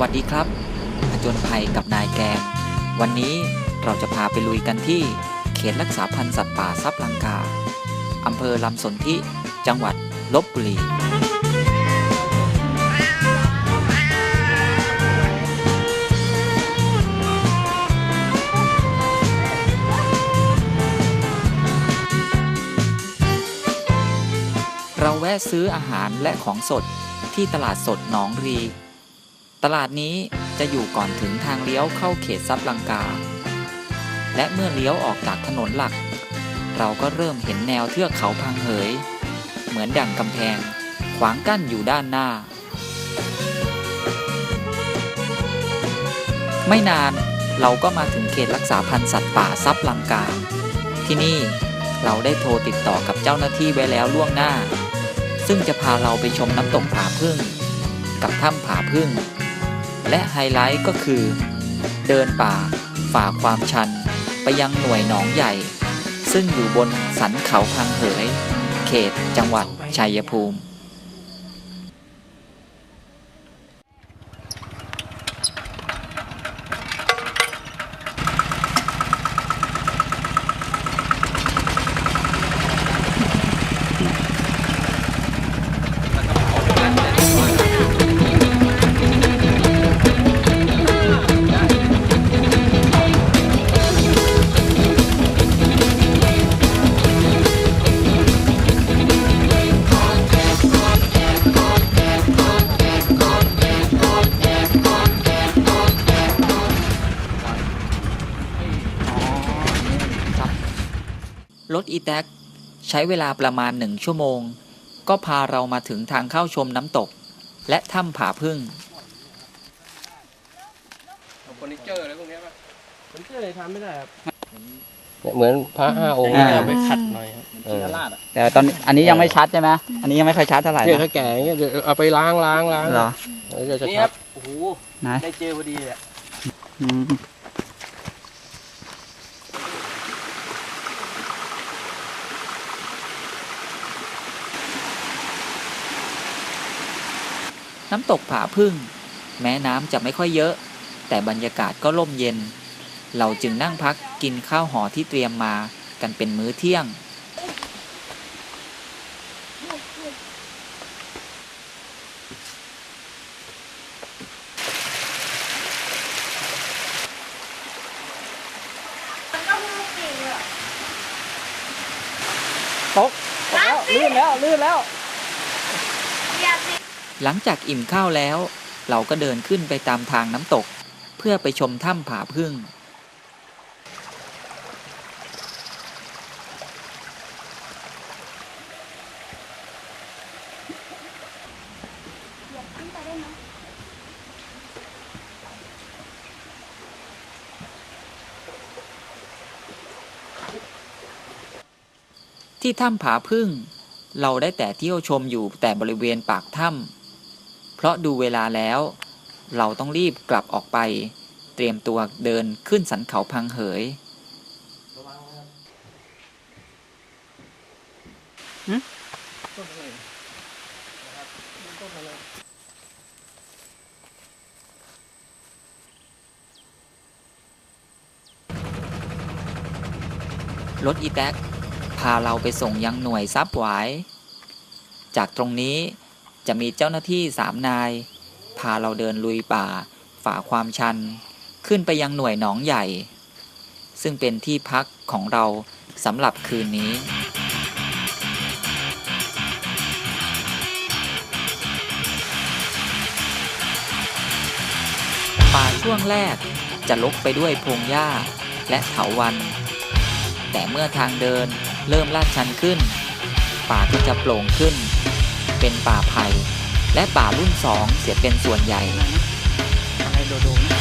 วัสดีครับผจญภัยกับนายแกง วันนี้เราจะพาไปลุยกันที่เขตรักษาพันธุ์สัตว์ป่าซับลังกา อำเภอลำสนธิ จังหวัดลบบุรี เราแวะซื้ออาหารและของสดที่ตลาดสดหนองรี ตลาดนี้จะอยู่ก่อนถึงทางเลี้ยวเข้าเขตซับลังกา และเมื่อเลี้ยวออกจากถนนหลัก เราก็เริ่มเห็นแนวเทือกเขาพังเหย เหมือนดั่งกำแพง ขวางกั้นอยู่ด้านหน้า ไม่นานเราก็มาถึงเขตรักษาพันธุ์สัตว์ป่าซับลังกา ที่นี่เราได้โทรติดต่อกับเจ้าหน้าที่ไว้แล้วล่วงหน้า ซึ่งจะพาเราไปชมน้ำตกผาพึ่ง กับถ้ำผาพึ่ง และไฮไลท์ก็คือ เดินป่าฝ่าความชัน ไปยังหน่วยหนองใหญ่ ซึ่งอยู่บนสันเขาพังเหย เขตจังหวัดชัยภูมิ รถอีแท็กใช้เวลาประมาณหนึ่งชั่วโมง ก็พาเรามาถึงทางเข้าชมน้ำตก และถ้ำผาพึ่งเฟอร์นิเจอร์อะไรพวกเนี้ยป่ะผมก็เลยทำไม่ได้ครับเนี่ยเหมือนพระห้าองค์อ่าเนี่ยเอาไปขัดหน่อยครับเออแต่ตอนอันนี้ยังไม่ชัดใช่ไหมอันนี้ยังไม่ค่อยชัดเท่าไหร่เนี่ยนะถ้าแก่อย่างเงี้ยเดี๋ยวเอาไปล้างล้างล้างเหรอแล้วจะนี่ชัครัดบโอ้โหไหนได้เจอพอดีเลยอะ น้ำตกผาพึ่ง แม้น้ำจะไม่ค่อยเยอะ แต่บรรยากาศก็ร่มเย็น เราจึงนั่งพักกินข้าวห่อที่เตรียมมากันเป็นมื้อเที่ยง ตกตกแล้ว ลื่นแล้ว ลื่นแล้ว หลังจากอิ่มข้าวแล้ว เราก็เดินขึ้นไปตามทางน้ำตก เพื่อไปชมถ้ำผาพึ่ง ที่ถ้ำผาพึ่ง เราได้แต่เที่ยวชมอยู่แต่บริเวณปากถ้ำ เพราะดูเวลาแล้ว เราต้องรีบกลับออกไป เตรียมตัวเดินขึ้นสันเขาพังเหยรถอีแท็กพาเราไปส่งยังหน่วยซับหวาย จากตรงนี้ จะมีเจ้าหน้าที่สามนาย พาเราเดินลุยป่า ฝ่าความชัน ขึ้นไปยังหน่วยหนองใหญ่ ซึ่งเป็นที่พักของเราสำหรับคืนนี้ป่าช่วงแรกจะลกไปด้วยพงหญ้าและเถาวัน แต่เมื่อทางเดินเริ่มลาดชันขึ้น ป่าก็จะโปร่งขึ้น เป็นป่าไผ่และป่ารุ่นสองเสียเป็นส่วนใหญ่อะไรโดโดนะ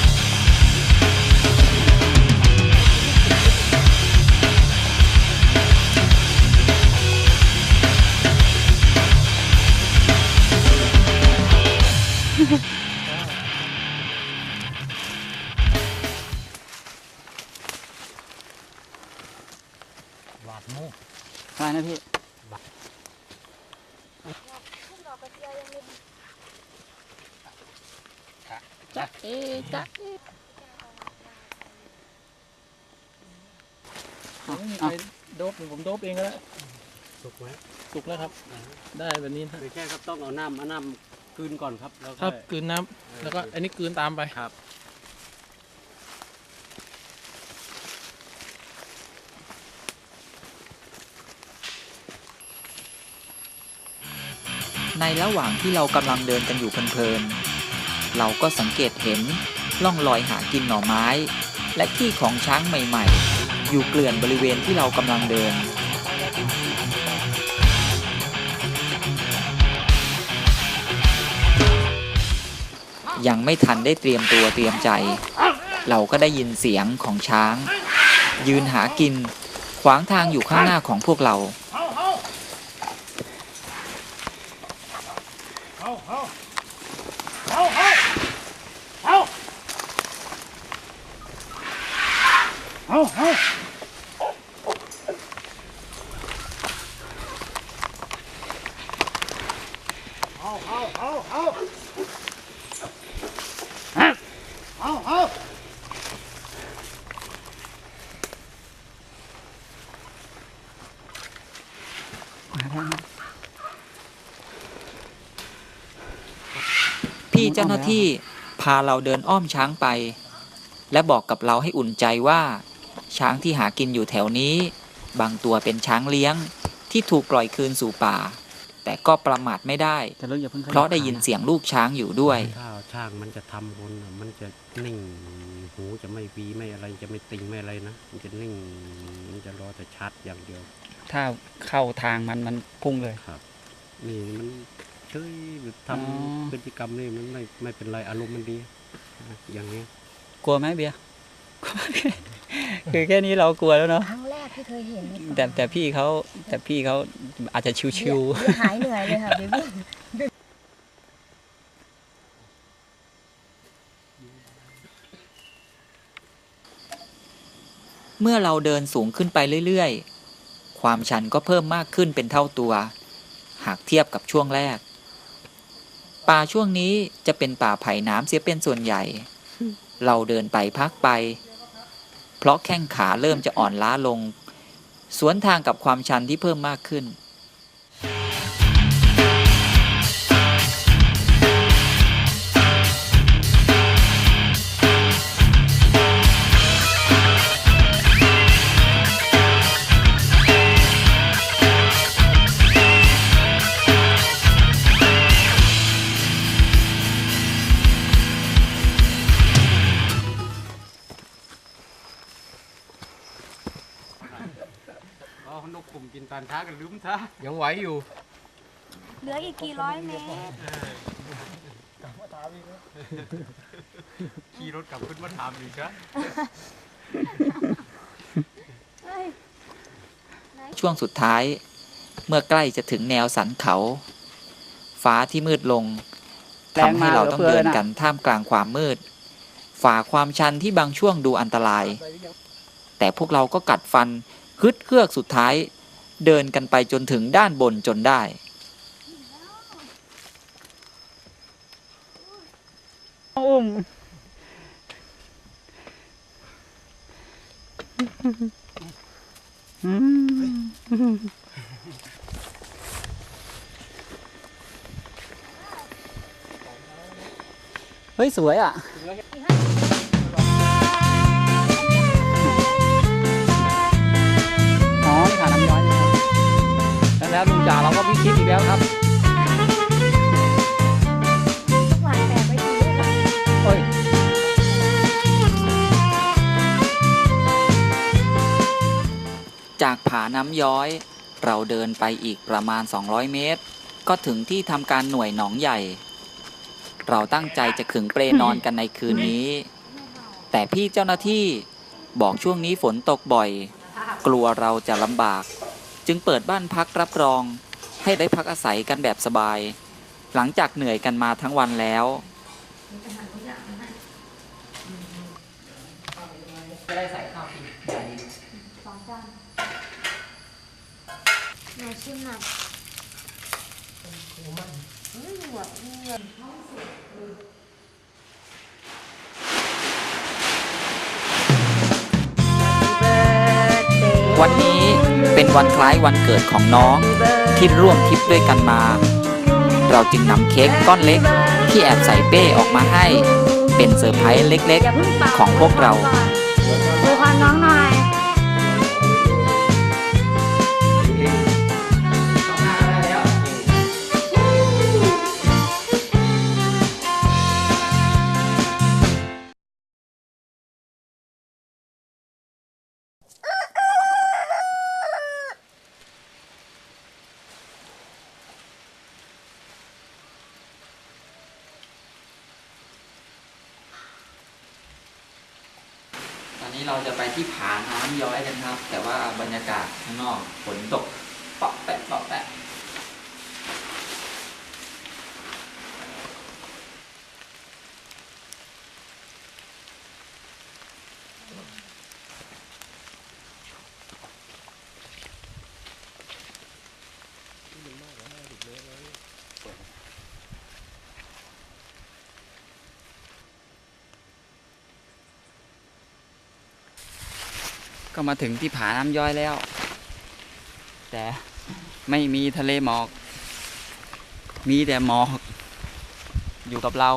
ไหมสุกแล้วครับ ได้แบบนี้นะคือแค่ครับต้องเอาน้ำเอาน้ำกลืนก่อนครับแล้วครัก็บกลืนน้ำแล้วก็อันนี้กลืนตามไปครับ ในระหว่างที่เรากำลังเดินกันอยู่เพลินๆ เราก็สังเกตเห็นล่องรอยหากินหน่อไม้ และขี้ของช้างใหม่ๆ อยู่เกลื่อนบริเวณที่เรากำลังเดิน ยังไม่ทันได้เตรียมตัวเตรียมใจ เราก็ได้ยินเสียงของช้าง ยืนหากิน ขวางทางอยู่ข้างหน้าของพวกเราพี่ เจ้าหน้าที่พาเราเดินอ้อมช้างไป และบอกกับเราให้อุ่นใจว่า ช้างที่หากินอยู่แถวนี้ บางตัวเป็นช้างเลี้ยงที่ถูกปล่อยคืนสู่ป่า แต่ก็ประมาทไม่ได้แต่เราอย่าเพิ่งเพราะได้ยินเสียงลูกช้างอยู่ด้วยถ้าช่างมันจะทำบนน่ะมันจะนิ่งหูจะไม่วีไม่อะไรจะไม่ติงไม่อะไรนะมันจะนิ่งมันจะรอแต่ชัดอย่างเดียว ถ้าเข้าทางมันมันพุ่งเลยครับ นี่มัน เฉยหรือทำอ๋อพฤติกรรมนี่มันไม่ไม่เป็นไรอารมณ์มันดีนะอย่างนี้ กลัวไหมเบียร์คือแค่นี้เรากลัวแล้วเนาะครั้งแรกที่เคยเห็นในป่าแต่แต่พี่เขาแต่พี่เขาอาจจะชิวเดี๋ยวหายเหนื่อยเลยค่ะเบบี้เมื่อเราเดินสูงขึ้นไปเรื่อยๆ ความชันก็เพิ่มมากขึ้นเป็นเท่าตัว หากเทียบกับช่วงแรก ป่าช่วงนี้จะเป็นป่าไผ่น้ำเสียเป็นส่วนใหญ่ เราเดินไปพักไป เพราะแข้งขาเริ่มจะอ่อนล้าลง สวนทางกับความชันที่เพิ่มมากขึ้น นกกลุ่มกินตานช้ากันลืมซะยังไหวอยู่ เหลืออีกกี่ร้อยเมตรขี่รถกลับขึ้นมาถามอีกนะช่วงสุดท้าย เมื่อใกล้จะถึงแนวสันเขา ฟ้าที่มืดลงทำให้เราต้องเดินกันท่ามกลางความมืด ฝ่าความชันที่บางช่วงดูอันตราย แต่พวกเราก็กัดฟัน ฮึดเฮือกสุดท้าย เดินกันไปจนถึงด้านบนจนได้ อุ้มเฮ้ย สวยอะ แล้วแล้วลุงจ่าเราก็พิชิตอีกแล้วครับหวานแตกไปทีเลยค่ะโอ้ยจากผาน้ำย้อย เราเดินไปอีกประมาณ 200 เมตร ก็ถึงที่ทำการหน่วยหนองใหญ่ เราตั้งใจจะขึงเปลนอนกันในคืนนี้ แต่พี่เจ้าหน้าที่บอกช่วงนี้ฝนตกบ่อย กลัวเราจะลำบาก จึงเปิดบ้านพักรับรอง ให้ได้พักอาศัยกันแบบสบาย หลังจากเหนื่อยกันมาทั้งวันแล้ว จะได้ใส่ข้าวกินสองจานหนูชิมหน่อยวันนี้เป็นวัน วันคล้ายวันเกิดของน้องที่ร่วมทริปด้วยกันมา เราจึงนำเค้กก้อนเล็กที่แอบใส่เป้ออกมาให้ เป็นเซอร์ไพรส์เล็กๆ ของพวกเรา นอกฝนตกปะแปะปะแปะก็มาถึงที่ผาน้ำย้อยแล้ว แต่ไม่มีทะเลหมอก มีแต่หมอก อยู่กับเรา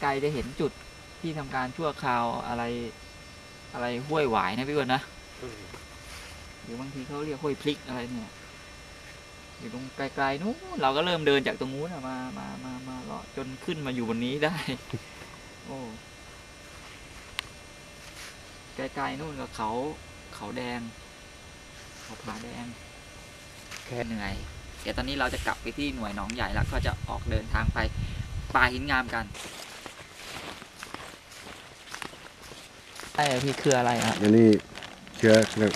ไกลๆจะเห็นจุดที่ทำการชั่วคราวอะไรอะไรห้วยหวายนะพี่อ้วนนะหรือบางทีเขาเรียกห้วยพลิกอะไรเนี่ยอยู่ตรงไกลๆนู้นเราก็เริ่มเดินจากตรงนู้นอะมามามามาเลาะจนขึ้นมาอยู่บนนี้ได้ โอ้ไกลๆนู่นกับเขา เขาแดง เขาผาแดงแค่เหนื่อยเดี๋ยวตอนนี้เราจะกลับไปที่หน่วยหนองใหญ่แล้วก็จะออกเดินทางไปป่าหินงามกัน ไอ้พี่คืออะไรครับอันนี้เชื้อเรียก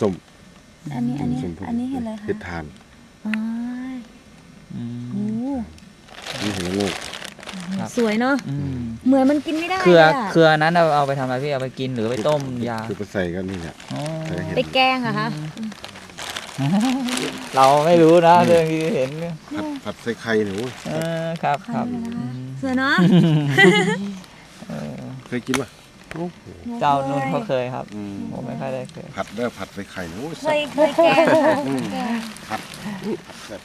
ส้มอันนี้อันนี้ส้มพวกอันนี้เห็นอะไรคะเห็ดทานอ๋อโอ้นี่เห็นงูกครับ สวยเนาะอืม เหมือนมันกินไม่ได้เครือลยะเครือนั้นเอาเอาไปทำอะไรพี่เอาไปกินหรือไปต้มยาคือไปใส่กันนี่แหละ อ๋อใส่เห็ด ไปแกงเหรอะคะเราไม่รู้นะเรื่องที่เห็นผัดผัดใส่ไข่หนูเออครับครับอืมสวยเนาะ เคยกินป่ะ เจ้านุ่นเขาเคยครับอืมผมไม่ค่อยได้เคย ผัดแล้วผัดใส่ไข่หนูเคยเคยแกงค่ะแกงผัดแบบ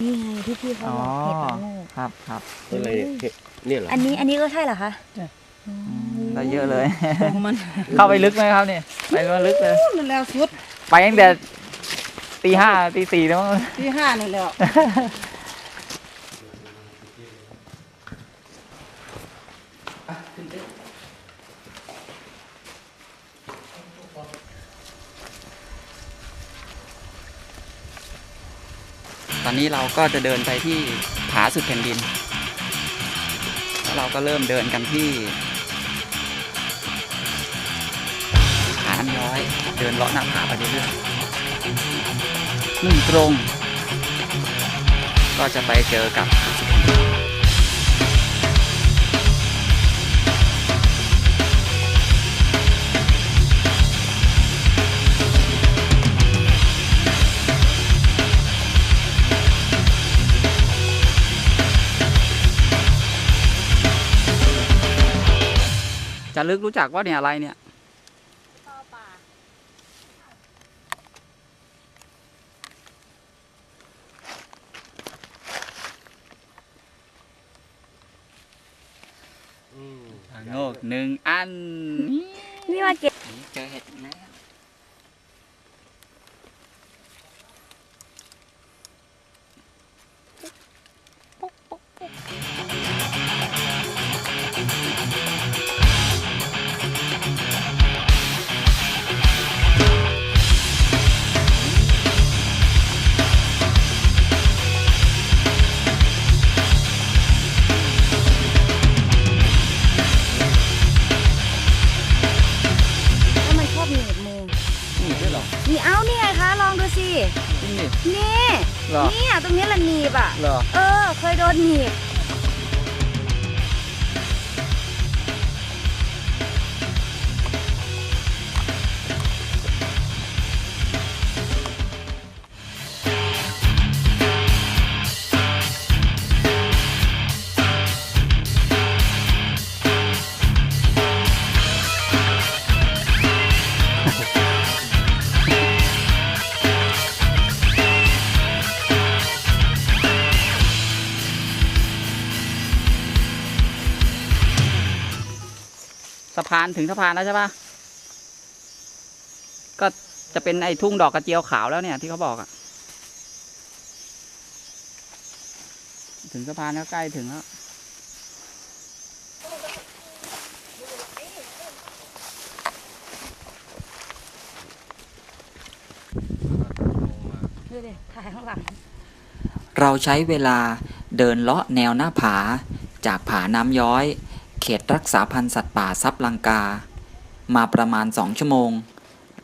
นี่ไงที่พี่เขาอ๋อ บอกเห็ดละโงกครับครับอะไรเห็ดเนี่ยเหรออันนี้อันนี้ก็ใช่เหรอคะได้เยอะเลยเข้าไปลึกไหมครับเนี่ยไปมาลึกเลย นั่นแล้วสุดไปตั้งแต่ตีห้าตีสี่แล้วมั้งที่ห้านี่แล้ว อนนี้เราก็จะเดินไปที่ผาสุดแผ่นดิน แล้วเราก็เริ่มเดินกันที่ผาน้ำย้อย เดินเลาะหน้าผาไปเรื่อยๆมุ่งตรง ก็จะไปเจอกับ จะลึกรู้จักว่าเนี่ยอะไรเนี่ยทางโงกหนึ่งอันนี่ว่าเก็บนี่เจอเห็ดอีก เหรอ เนี่ยตรงนี้แหละหนีบอะ เหรอ เออ เคยโดนหนีบ พานถึงสะพานแล้วใช่ปะก็จะเป็นไอ้ทุ่งดอกกระเจียวขาวแล้วเนี่ยที่เขาบอกอะถึงสะพานแล้วใกล้ถึงแล้วดูดิถ่ายข้างหลังเราใช้เวลาเดินเลาะแนวหน้าผา จากผาน้ำย้อย เขตรักษาพันธุ์สัตว์ป่าซับลังกา มาประมาณ 2 ชั่วโมง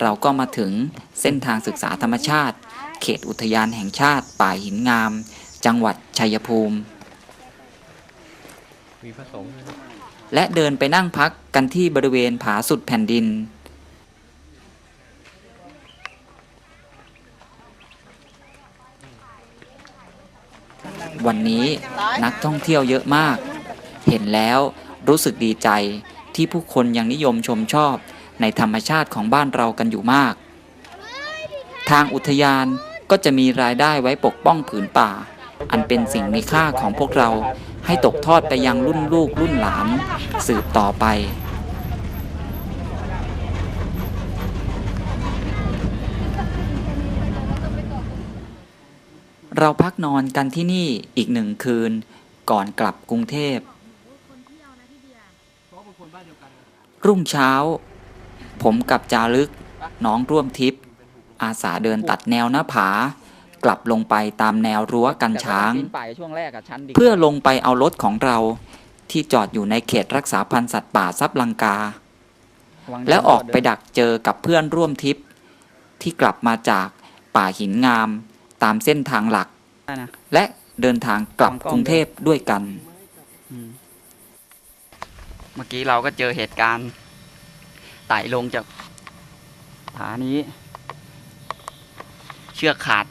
เราก็มาถึงเส้นทางศึกษาธรรมชาติ เขตอุทยานแห่งชาติ ป่าหินงาม จังหวัดชัยภูมิ มีพระสงฆ์และเดินไปนั่งพักกันที่บริเวณผาสุดแผ่นดิน วันนี้นักท่องเที่ยวเยอะมาก เห็นแล้ว รู้สึกดีใจที่ผู้คนยังนิยมชมชอบในธรรมชาติของบ้านเรากันอยู่มาก ทางอุทยานก็จะมีรายได้ไว้ปกป้องผืนป่า อันเป็นสิ่งมีค่าของพวกเราให้ตกทอดไปยังรุ่นลูกรุ่นหลาน สืบต่อไปเราพักนอนกันที่นี่อีกหนึ่งคืนก่อนกลับกรุงเทพ รุ่งเช้า ผมกับจารึก น้องร่วมทริปอาสาเดินตัดแนวหน้าผา กลับลงไปตามแนวรั้วกันช้างปีนป่ายช่วงแรกอะชั้นดีเพื่อลงไปเอารถของเราที่จอดอยู่ในเขตรักษาพันธุ์สัตว์ป่าซับลังการะงแล้วออกไปดักเจอกับเพื่อนร่วมทริปที่กลับมาจากป่าหินงามตามเส้นทางหลักได้นะและเดินทางกลับกรุงเทพด้วยกัน เมื่อกี้เราก็เจอเหตุการณ์ไต่ลงจากผานี้ เชือกขาด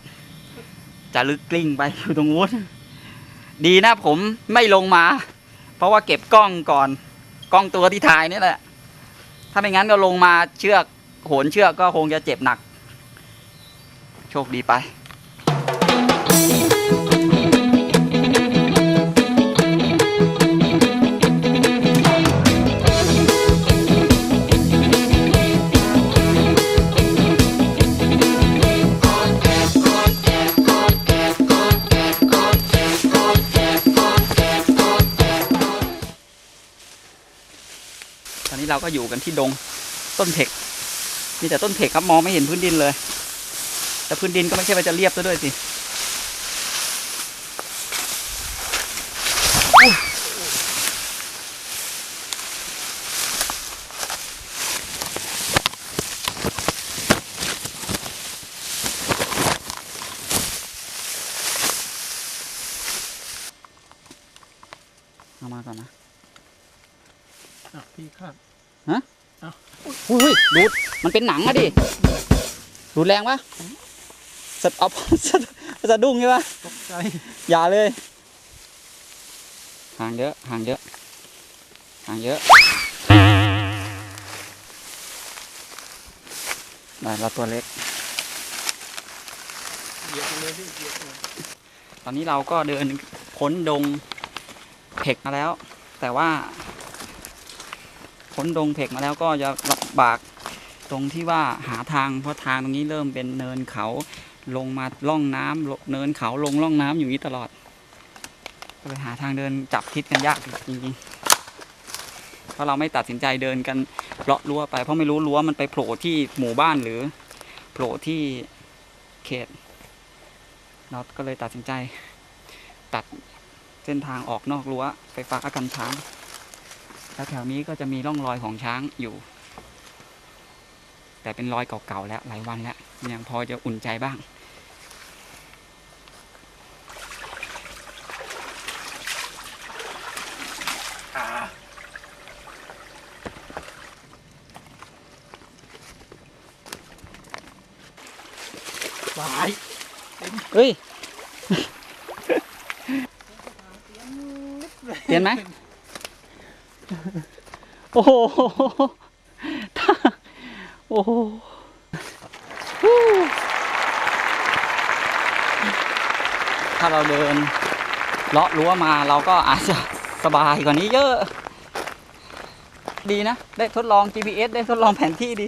จะลึกกลิ้งไปอยู่ตรงนู้นดีนะผมไม่ลงมา เพราะว่าเก็บกล้องก่อนกล้องตัวที่ถ่ายนี่แหละ ถ้าไม่งั้นก็ลงมาเชือกโหนเชือกก็คงจะเจ็บหนัก โชคดีไป เราก็อยู่กันที่ดงต้นเทกมีแต่ต้นเทกครับมองไม่เห็นพื้นดินเลย แต่พื้นดินก็ไม่ใช่ว่าจะเรียบซะด้วยสิอุ๊ยเอามาก่อนนะ อะพี่ครับ อุ้ยดูด มันเป็นหนังอะดิดูดแรงปะสะเอาสะสะดุ้งใช่ปะตกใจอย่าเลย ห่างเยอะ ห่างเยอะ ห่างเยอะได้เราตัวเล็กเหยียบเลยพี่เหยียบเลยตอนนี้เราก็เดินพ้นดงเผ็กมาแล้ว แต่ว่าพ้นดงเผ็กมาแล้วก็จะลำบาก ตรงที่ว่าหาทางเพราะทางตรงนี้เริ่มเป็นเนินเขาลงมาล่องน้ำลงเนินเขาลงล่องน้ำอยู่นี้ตลอดก็เลยหาทางเดินจับทิศกันยากจริงๆเพราะเราไม่ตัดสินใจเดินกันเลาะรั้วไปเพราะไม่รู้รั้วมันไปโผล่ที่หมู่บ้านหรือโผล่ที่เขตเราก็เลยตัดสินใจ ตัดเส้นทางออกนอกรั้วไฟฟ้ากันช้างแล้วแถวนี้ก็จะมีร่องรอยของช้างอยู่ แต่เป็นรอยเก่าๆแล้วหลายวันแล้วยังพอจะอุ่นใจบ้าง หวายเฮ้ยเขียนไหม โอ้โห โอ้โหถ้าเราเดินเลาะรั้วมาเราก็อาจจะสบายกว่านี้เยอะ ดีนะ ได้ทดลอง GPS ได้ทดลองแผนที่ดี